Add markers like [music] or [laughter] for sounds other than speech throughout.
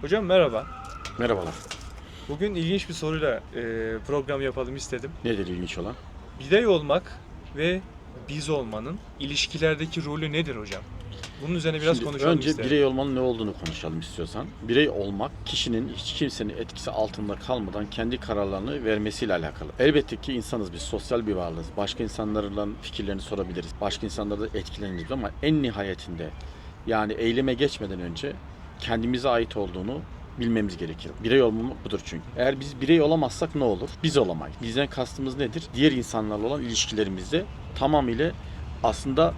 Hocam merhaba. Merhabalar. Bugün ilginç bir soruyla e, program yapalım istedim. Nedir ilginç olan? Birey olmak ve biz olmanın ilişkilerdeki rolü nedir hocam? Bunun üzerine biraz Şimdi konuşalım önce istedim. birey olmanın ne olduğunu konuşalım istiyorsan. Birey olmak kişinin hiç kimsenin etkisi altında kalmadan kendi kararlarını vermesiyle alakalı. Elbette ki insanız biz, sosyal bir varlığız. Başka insanlarla fikirlerini sorabiliriz. Başka insanlarla etkileniriz ama en nihayetinde yani eyleme geçmeden önce kendimize ait olduğunu bilmemiz gerekir. Birey olmamak budur çünkü. Eğer biz birey olamazsak ne olur? Biz olamayız. Bizden kastımız nedir? Diğer insanlarla olan ilişkilerimizde tamamıyla aslında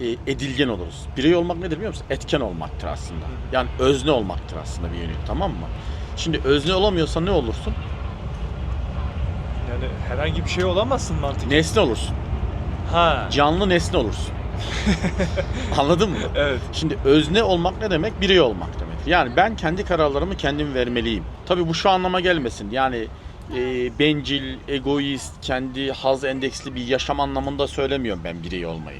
e, edilgen oluruz. Birey olmak nedir biliyor musun? Etken olmaktır aslında. Yani özne olmaktır aslında bir yönü tamam mı? Şimdi özne olamıyorsan ne olursun? Yani herhangi bir şey olamazsın mantık. Nesne olursun. Ha. Canlı nesne olursun. [laughs] Anladın mı? Evet. Şimdi özne olmak ne demek? Birey olmak demek. Yani ben kendi kararlarımı kendim vermeliyim. Tabii bu şu anlama gelmesin. Yani e, bencil, egoist, kendi haz endeksli bir yaşam anlamında söylemiyorum ben birey olmayı.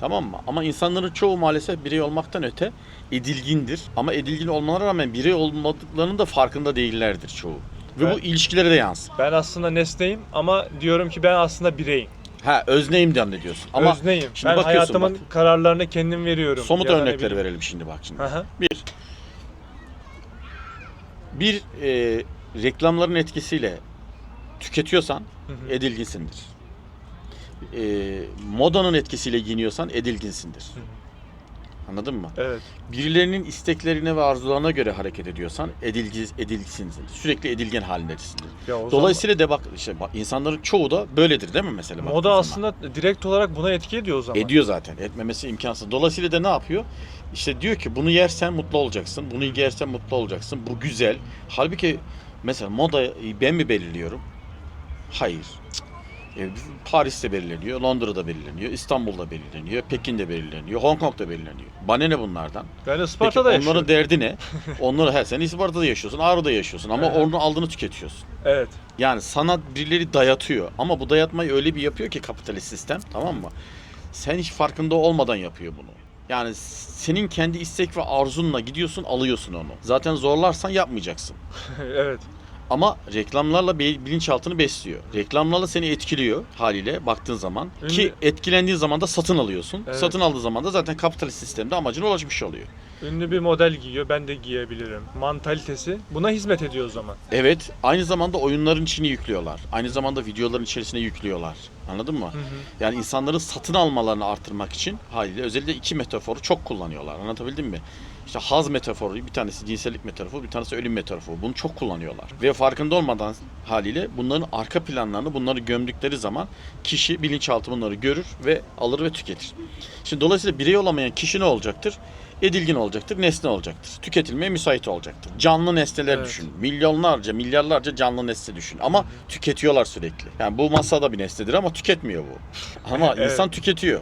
Tamam mı? Ama insanların çoğu maalesef birey olmaktan öte edilgindir. Ama edilgin olmalarına rağmen birey olmadıklarının da farkında değillerdir çoğu. Ve Evet. bu ilişkilere de yansır. Ben aslında nesneyim ama diyorum ki ben aslında bireyim. Ha özneyim zannediyorsun. Ama Özneyim. şimdi Ben bakıyorsun hayatımın bak. kararlarını kendim veriyorum. somut Ya da ne örnekleri bileyim. verelim şimdi bak şimdi. Aha. Bir, bir e, reklamların etkisiyle tüketiyorsan Hı hı. edilginsindir. E, modanın etkisiyle giyiniyorsan edilginsindir. hı. Anladın mı? Evet. Birilerinin isteklerine ve arzularına göre hareket ediyorsan edilgiz, edilginsindir. Sürekli edilgen halindesindir. Dolayısıyla de bak işte bak, insanların çoğu da böyledir değil mi mesela? zaman, moda zaman? aslında direkt olarak buna etki ediyor o zaman. Ediyor zaten. Etmemesi imkansız. Dolayısıyla da ne yapıyor? İşte diyor ki bunu yersen mutlu olacaksın. Bunu yersen mutlu olacaksın. Bu güzel. Halbuki mesela moda ben mi belirliyorum? Hayır. E, Paris'te belirleniyor, Londra'da belirleniyor, İstanbul'da belirleniyor, Pekin'de belirleniyor, Hong Kong'da belirleniyor. Bana ne bunlardan? Ben Peki Isparta'da onların yaşıyorum. derdi ne? [laughs] Onları her sen İsparta'da yaşıyorsun, Ağrı'da yaşıyorsun ama Evet. onu aldığını tüketiyorsun. Evet. Yani sana birileri dayatıyor ama bu dayatmayı öyle bir yapıyor ki kapitalist sistem tamam mı? Sen hiç farkında olmadan yapıyor bunu. Yani senin kendi istek ve arzunla gidiyorsun alıyorsun onu. Zaten zorlarsan yapmayacaksın. [laughs] evet. Ama reklamlarla bilinçaltını besliyor. Reklamlarla seni etkiliyor haliyle baktığın zaman. Ki etkilendiğin zaman da satın alıyorsun. Evet. Satın aldığı zaman da zaten kapitalist sistemde amacına ulaşmış oluyor. Ünlü bir model giyiyor, ben de giyebilirim. Mantalitesi buna hizmet ediyor o zaman. Evet, aynı zamanda oyunların içine yüklüyorlar. Aynı zamanda videoların içerisine yüklüyorlar. Anladın mı? Hı hı. Yani insanların satın almalarını artırmak için haliyle özellikle iki metaforu çok kullanıyorlar. Anlatabildim mi? İşte haz metaforu, bir tanesi cinsellik metaforu, bir tanesi ölüm metaforu. Bunu çok kullanıyorlar. Ve farkında olmadan haliyle bunların arka planlarını, bunları gömdükleri zaman kişi bilinçaltı bunları görür ve alır ve tüketir. Şimdi dolayısıyla birey olamayan kişi ne olacaktır? Edilgin olacaktır, nesne olacaktır. Tüketilmeye müsait olacaktır. Canlı nesneler Evet. düşün. Milyonlarca, milyarlarca canlı nesne düşün. Ama tüketiyorlar sürekli. Yani bu masada bir nesnedir ama tüketmiyor bu. [laughs] Ama Evet. insan tüketiyor.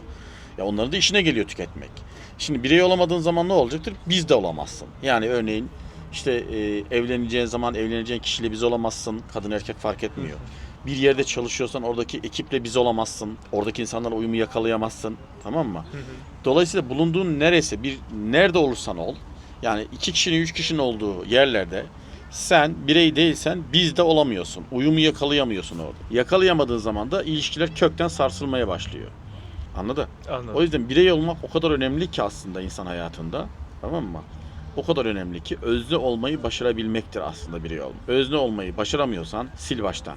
Ya onların da işine geliyor tüketmek. Şimdi birey olamadığın zaman ne olacaktır? Biz de olamazsın. Yani örneğin işte e, evleneceğin zaman evleneceğin kişiyle biz olamazsın. Kadın erkek fark etmiyor. Bir yerde çalışıyorsan oradaki ekiple biz olamazsın. Oradaki insanlarla uyumu yakalayamazsın. Tamam mı? Dolayısıyla bulunduğun neresi, bir nerede olursan ol, yani iki kişinin, üç kişinin olduğu yerlerde sen birey değilsen biz de olamıyorsun. Uyumu yakalayamıyorsun orada. Yakalayamadığın zaman da ilişkiler kökten sarsılmaya başlıyor. Anladın? Anladım. O yüzden birey olmak o kadar önemli ki aslında insan hayatında. Tamam mı? O kadar önemli ki özne olmayı başarabilmektir aslında birey olmak. Özne olmayı başaramıyorsan sil baştan.